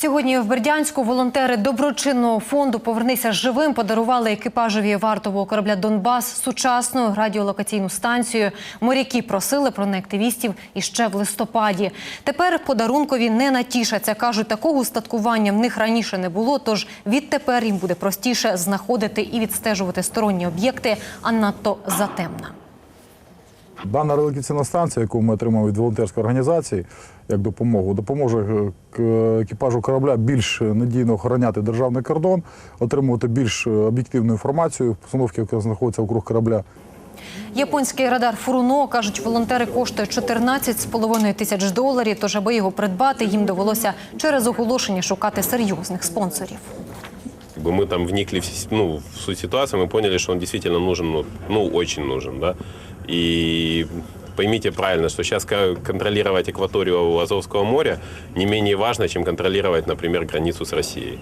Сьогодні в Бердянську волонтери доброчинного фонду Повернися живим подарували екіпажеві вартового корабля Донбас сучасну радіолокаційну станцію. Моряки просили про неї активістів іще в листопаді. Тепер подарункові не натішаться. кажуть, такого устаткування в них раніше не було. Тож відтепер їм буде простіше знаходити і відстежувати сторонні об'єкти, а надто затемна. Дана релокаційна станція, яку ми отримали від волонтерської організації як допомогу, допоможе е, к- екіпажу корабля більш надійно охороняти державний кордон, отримувати більш е, об'єктивну інформацію, постановки, яка знаходиться округ корабля. Японський радар Фуруно, кажуть, волонтери коштує 14,5 тисяч доларів. Тож, аби його придбати, їм довелося через оголошення шукати серйозних спонсорів. Как бы мы там вникли в, с- ну, в суть ситуации, мы поняли, что он действительно нужен, ну, ну, очень нужен, да. И поймите правильно, что сейчас контролировать акваторию Азовского моря не менее важно, чем контролировать, например, границу с Россией.